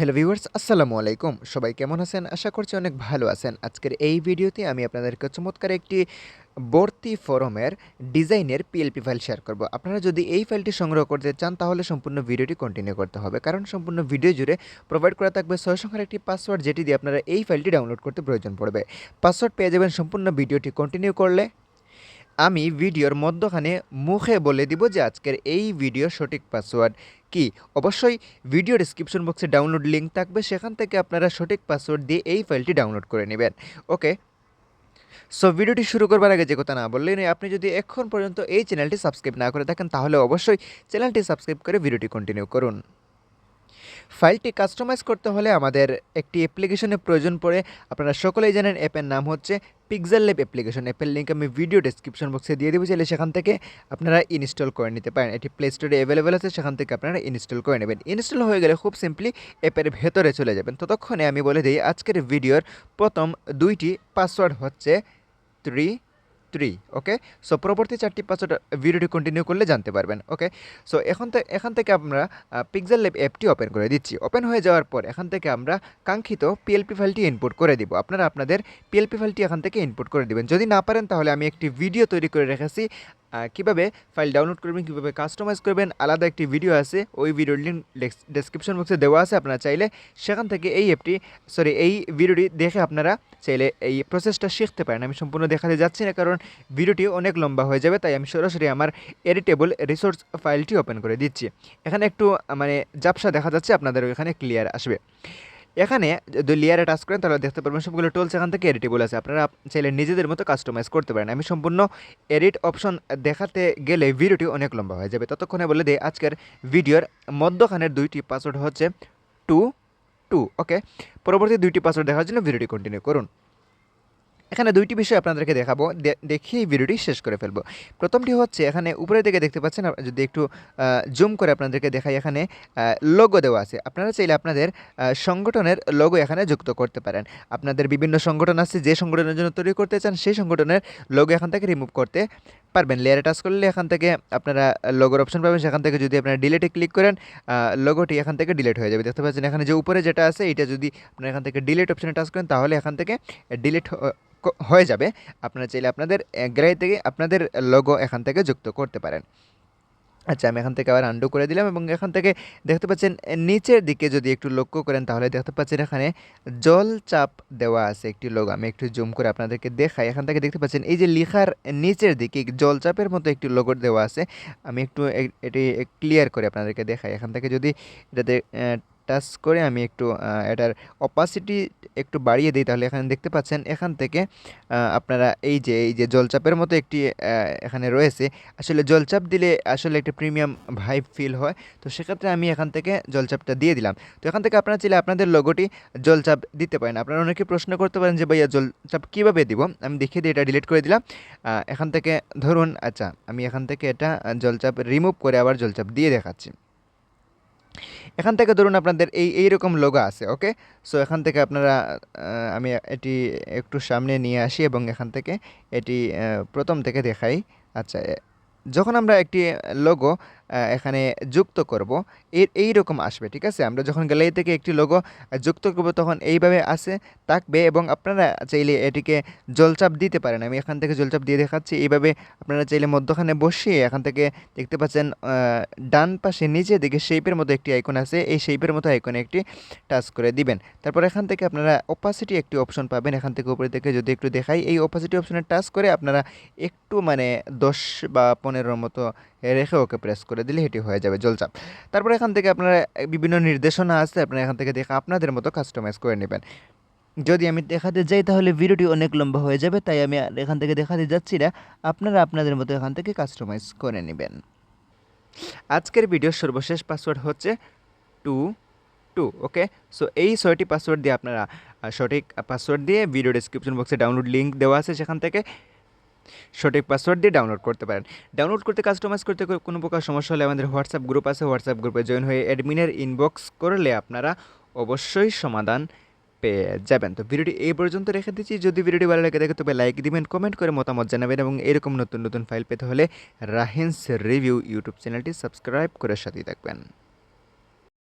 Hello viewers আসসালামু আলাইকুম। সবাই কেমন আছেন? আশা করছি অনেক ভালো আছেন। আজকের এই ভিডিওতে আমি আপনাদেরকে চমৎকার একটি ভর্তি ফরমের ডিজাইনের পিএলপি ফাইল শেয়ার করব। আপনারা যদি এই ফাইলটি সংগ্রহ করতে চান, তাহলে সম্পূর্ণ ভিডিওটি কন্টিনিউ করতে হবে। কারণ সম্পূর্ণ ভিডিও জুড়ে প্রোভাইড করা থাকবে ছয় সংখ্যার একটি পাসওয়ার্ড যেটি দিয়ে আপনারা এই ফাইলটি ডাউনলোড করতে প্রয়োজন পড়বে। পাসওয়ার্ড পেয়ে যাবেন, সম্পূর্ণ ভিডিওটি কন্টিনিউ করলে আমি ভিডিওর মধ্যখানে মুখে বলে দিব যে আজকের এই ভিডিওর সঠিক পাসওয়ার্ড কি। অবশ্যই ভিডিও ডিসক্রিপশন বক্সে ডাউনলোড লিঙ্ক থাকবে, সেখান থেকে আপনারা সঠিক পাসওয়ার্ড দিয়ে এই ফাইলটি ডাউনলোড করে নেবেন। ওকে সো ভিডিওটি শুরু করবার আগে যে কথা না বললেন আপনি যদি এখন পর্যন্ত এই চ্যানেলটি সাবস্ক্রাইব না করে থাকেন, তাহলে অবশ্যই চ্যানেলটি সাবস্ক্রাইব করে ভিডিওটি কন্টিনিউ করুন। ফাইলটি কাস্টমাইজ করতে হলে আমাদের একটি অ্যাপ্লিকেশনের প্রয়োজন পড়ে। আপনারা সকলেই জানেন অ্যাপের নাম হচ্ছে পিক্সেল ল্যাব অ্যাপ্লিকেশন অ্যাপের লিঙ্ক আমি ভিডিও ডিসক্রিপশন বক্সে দিয়ে দেবো, চাইলে সেখান থেকে আপনারা ইনস্টল করে নিতে পারেন। এটি প্লে স্টোরে অ্যাভেলেবেল আছে, সেখান থেকে আপনারা ইনস্টল করে নেবেন। ইনস্টল হয়ে গেলে খুব সিম্পলি অ্যাপের ভেতরে চলে যাবেন। ততক্ষণে আমি বলে দিই, আজকের ভিডিওর প্রথম দুইটি পাসওয়ার্ড হচ্ছে থ্রি থ্রি ওকে সো পরবর্তী চারটি পাঁচটা ভিডিওটি কন্টিনিউ করলে জানতে পারবেন ওকে সো এখন থেকে এখান থেকে আমরা পিক্সেল ল্যাব অ্যাপটি ওপেন করে দিচ্ছি। ওপেন হয়ে যাওয়ার পর এখান থেকে আমরা কাঙ্ক্ষিত পিএলপি ফাইলটি ইনপুট করে দিব। আপনারা আপনাদের পিএলপি ফাইলটি এখান থেকে ইনপুট করে দিবেন। যদি না পারেন, তাহলে আমি একটি ভিডিও তৈরি করে রেখেছি কীভাবে ফাইল ডাউনলোড করবেন, কীভাবে কাস্টমাইজ করবেন, আলাদা একটি ভিডিও আছে, ওই ভিডিওর লিঙ্ক ডেসক্রিপশন বক্সে দেওয়া আছে, আপনারা চাইলে সেখান থেকে এই অ্যাপটি সরি এই ভিডিওটি দেখে আপনারা চাইলে এই প্রসেসটা শিখতে পারেন। আমি সম্পূর্ণ দেখাতে যাচ্ছি না, কারণ ভিডিওটি অনেক লম্বা হয়ে যাবে, তাই আমি সরাসরি আমার এডিটেবল রিসোর্স ফাইলটি ওপেন করে দিচ্ছি। এখানে একটু মানে জাপসা দেখা যাচ্ছে, আপনাদের এখানে ক্লিয়ার আসবে। এখানে যদি লেয়ারে টাচ করেন, তাহলে দেখতে পারবেন সবগুলো টুলস এখান থেকে এডিটেবল আছে। আপনারা চাইলে নিজেদের মতো কাস্টমাইজ করতে পারেন। আমি সম্পূর্ণ এডিট অপশন দেখাতে গেলে ভিডিওটি অনেক লম্বা হয়ে যাবে। ততক্ষণে বলে দিই, আজকের ভিডিওর মধ্যখানের দুইটি পাসওয়ার্ড হচ্ছে টু টু ওকে পরবর্তী দুইটি পাসওয়ার্ড দেখার জন্য ভিডিওটি কন্টিনিউ করুন। এখানে দুইটি বিষয় আপনাদেরকে দেখাবো। দেখিয়ে ভিডিওটি শেষ করে ফেলব। প্রথমটি হচ্ছে, এখানে উপরের দিকে দেখতে পাচ্ছেন যদি একটু জুম করে আপনাদেরকে দেখাই, এখানে লোগো দেওয়া আছে। আপনারা চাইলে আপনাদের সংগঠনের লোগো এখানে যুক্ত করতে পারেন। আপনাদের বিভিন্ন সংগঠন আছে, যে সংগঠনের জন্য তৈরি করতে চান, সেই সংগঠনের লোগো এখান থেকে রিমুভ করতে পারবেন। লেয়ারে টাচ করলে এখান থেকে আপনারা লোগোর অপশন পাবেন। সেখান থেকে যদি আপনারা ডিলেটে ক্লিক করেন লোগোটি এখান থেকে ডিলেট হয়ে যাবে। দেখতে পাচ্ছেন, এখানে যে উপরে যেটা আছে, এটা যদি আপনারা এখান থেকে ডিলেট অপশনে টাচ করেন, তাহলে এখান থেকে ডিলেট হয়ে যাবে, আপনারা চাইলে আপনাদের গ্যালারি থেকে আপনাদের লোগো এখান থেকে যুক্ত করতে পারেন। আচ্ছা আমি এখান থেকে আবার আন্ডু করে দিলাম এবং এখান থেকে দেখতে পাচ্ছেন নিচের দিকে যদি একটু লক্ষ্য করেন তাহলে দেখতে পাচ্ছেন এখানে জল চাপ দেওয়া আছে একটি লোগো আমি একটু জুম করে আপনাদেরকে দেখাই। এখান থেকে দেখতে পাচ্ছেন, এই যে লিখার নিচের দিকে জল চাপের মতো একটি লোগো দেওয়া আছে। আমি একটু এটি ক্লিয়ার করে আপনাদেরকে দেখাই। এখান থেকে যদি এটাতে টাচ করে আমি একটু এটার অপাসিটি একটু বাড়িয়ে দিই, তাহলে এখানে দেখতে পাচ্ছেন, এখান থেকে আপনারা এই যে এই যে জলচাপের মতো একটি এখানে রয়েছে, আসলে জলচাপ দিলে আসলে একটি প্রিমিয়াম ভাইব ফিল হয়, তো সেক্ষেত্রে আমি এখান থেকে জলচাপটা দিয়ে দিলাম। তো এখান থেকে আপনারা চাইলে আপনাদের লোগোটি জলচাপ দিতে পারেন। আপনারা অনেকে প্রশ্ন করতে পারেন যে, ভাইয়া, জলচাপ কীভাবে দিব? আমি দেখিয়ে দিই, এটা ডিলিট করে দিলাম। এখান থেকে ধরুন আচ্ছা আমি এখান থেকে এটা জলচাপ রিমুভ করে আবার জলচাপ দিয়ে দেখাচ্ছি। এখান থেকে ধরুন আপনাদের এই এইরকম লোগো আছে ওকে সো এখান থেকে আপনারা আমি এটি একটু সামনে নিয়ে আসি এবং এখান থেকে এটি প্রথম থেকে দেখাই। আচ্ছা যখন আমরা একটি লোগো এখানে যুক্ত করব। এর এই রকম আসবে, ঠিক আছে? আমরা যখন গ্যালারি থেকে একটি লোগো যুক্ত করব, তখন এইভাবে আসে থাকবে এবং আপনারা চাইলে এটিকে জলচাপ দিতে পারেন। আমি এখান থেকে জলচাপ দিয়ে দেখাচ্ছি। এইভাবে আপনারা চাইলে মধ্যখানে বসিয়ে এখান থেকে দেখতে পাচ্ছেন ডান পাশে নিচে দিকে শেপের মতো একটি আইকন আছে। এই শেপের মতো আইকনে একটি টাচ করে দিবেন। তারপর এখান থেকে আপনারা অপাসিটি একটি অপশন পাবেন। এখান থেকে উপরে থেকে যদি একটু দেখাই, এই অপাসিটি অপশনে টাচ করে আপনারা একটু মানে দশ বা পনেরোর মতো রেখে ওকে প্রেস করে দিলে এটি হয়ে যাবে জলচাপ। তারপর এখান থেকে আপনারা বিভিন্ন নির্দেশনা আছে, আপনারা এখান থেকে দেখে আপনাদের মতো কাস্টমাইজ করে নেবেন। যদি আমি দেখাতে যাই, তাহলে ভিডিওটি অনেক লম্বা হয়ে যাবে, তাই আমি এখান থেকে দেখাতে যাচ্ছি না। আপনারা আপনাদের মতো এখান থেকে কাস্টমাইজ করে নেবেন। আজকের ভিডিওর সর্বশেষ পাসওয়ার্ড হচ্ছে টু টু ওকে সো এই ছয়টি পাসওয়ার্ড দিয়ে আপনারা সঠিক পাসওয়ার্ড দিয়ে ভিডিও ডিসক্রিপশন বক্সে ডাউনলোড লিঙ্ক দেওয়া আছে সেখান থেকে। সঠিক পাসওয়ার্ড দিয়ে ডাউনলোড করতে পারেন। ডাউনলোড করতে কাস্টমাইজ করতে কোনো প্রকার সমস্যা হলে আমাদের হোয়াটসঅ্যাপ গ্রুপ আছে। হোয়াটসঅ্যাপ গ্রুপে জয়েন হয়ে অ্যাডমিনের ইনবক্স করলে আপনারা অবশ্যই সমাধান পেয়ে যাবেন। তো ভিডিওটি এই পর্যন্ত রেখে দিচ্ছি। যদি ভিডিওটি ভালো লাগে দেখে তবে লাইক দিবেন কমেন্ট করে মতামত জানাবেন এবং এরকম নতুন নতুন ফাইল পেতে হলে রাহিন্স রিভিউ ইউটিউব চ্যানেলটি সাবস্ক্রাইব করে সাথেই থাকবেন।